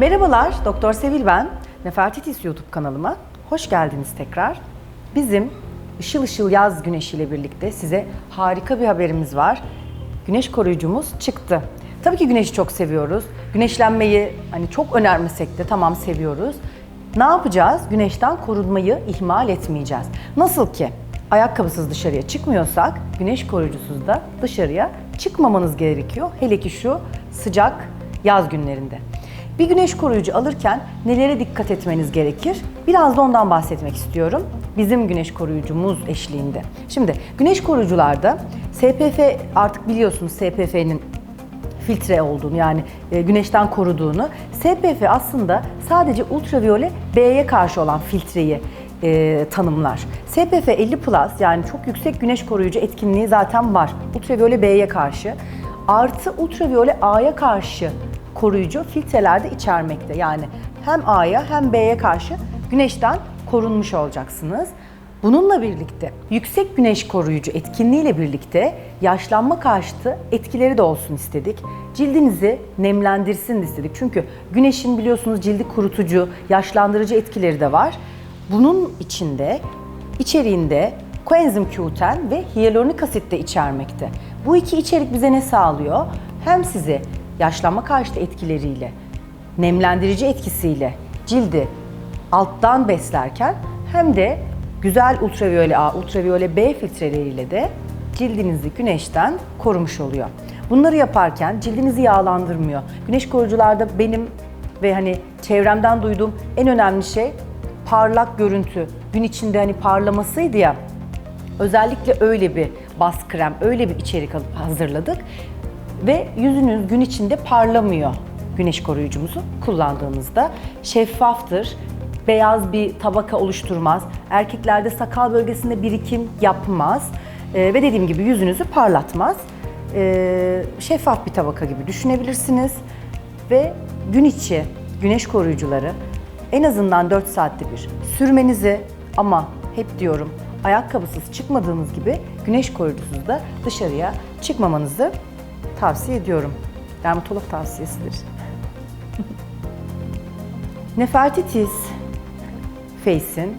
Merhabalar, Doktor Sevil ben. Nefertitis YouTube kanalıma hoş geldiniz tekrar. Bizim ışıl ışıl yaz güneşiyle birlikte size harika bir haberimiz var. Güneş koruyucumuz çıktı. Tabii ki güneşi çok seviyoruz. Güneşlenmeyi hani çok önermesek de tamam seviyoruz. Ne yapacağız? Güneşten korunmayı ihmal etmeyeceğiz. Nasıl ki ayakkabısız dışarıya çıkmıyorsak, güneş koruyucusuz da dışarıya çıkmamanız gerekiyor. Hele ki şu sıcak yaz günlerinde. Bir güneş koruyucu alırken nelere dikkat etmeniz gerekir? Biraz da ondan bahsetmek istiyorum. Bizim güneş koruyucumuz eşliğinde. Şimdi güneş koruyucularda SPF artık biliyorsunuz SPF'nin filtre olduğunu yani e, güneşten koruduğunu. SPF aslında sadece ultraviyole B'ye karşı olan filtreyi e, tanımlar. SPF 50 Plus yani çok yüksek güneş koruyucu etkinliği zaten var. Ultraviyole B'ye karşı. Artı ultraviyole A'ya karşı koruyucu filtreler de içermekte. Yani hem A'ya hem B'ye karşı güneşten korunmuş olacaksınız. Bununla birlikte yüksek güneş koruyucu etkinliğiyle birlikte yaşlanma karşıtı etkileri de olsun istedik. Cildinizi nemlendirsin istedik. Çünkü güneşin biliyorsunuz cildi kurutucu, yaşlandırıcı etkileri de var. Bunun içinde içeriğinde koenzim Q10 ve hyaluronik asit de içermekte. Bu iki içerik bize ne sağlıyor? Hem sizi yaşlanma karşıtı etkileriyle, nemlendirici etkisiyle cildi alttan beslerken hem de güzel ultraviyole A, ultraviyole B filtreleriyle de cildinizi güneşten korumuş oluyor. Bunları yaparken cildinizi yağlandırmıyor. Güneş koruyucularda benim ve hani çevremden duyduğum en önemli şey parlak görüntü. Gün içinde hani parlamasıydı ya. Özellikle öyle bir bas krem, öyle bir içerik hazırladık. Ve yüzünüz gün içinde parlamıyor güneş koruyucumuzu kullandığınızda. Şeffaftır, beyaz bir tabaka oluşturmaz. Erkeklerde sakal bölgesinde birikim yapmaz. Ee, ve dediğim gibi yüzünüzü parlatmaz. Ee, şeffaf bir tabaka gibi düşünebilirsiniz. Ve gün içi güneş koruyucuları en azından 4 saatte bir sürmenizi ama hep diyorum ayakkabısız çıkmadığınız gibi güneş koruyucusuz da dışarıya çıkmamanızı tavsiye ediyorum. Dermatolog tavsiyesidir. Nefertitis Face'in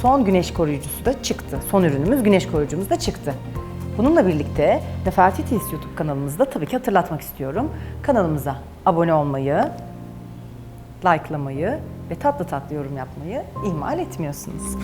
son güneş koruyucusu da çıktı. Son ürünümüz güneş koruyucumuz da çıktı. Bununla birlikte Nefertitis YouTube kanalımızda tabii ki hatırlatmak istiyorum. Kanalımıza abone olmayı, likelamayı ve tatlı tatlı yorum yapmayı ihmal etmiyorsunuz.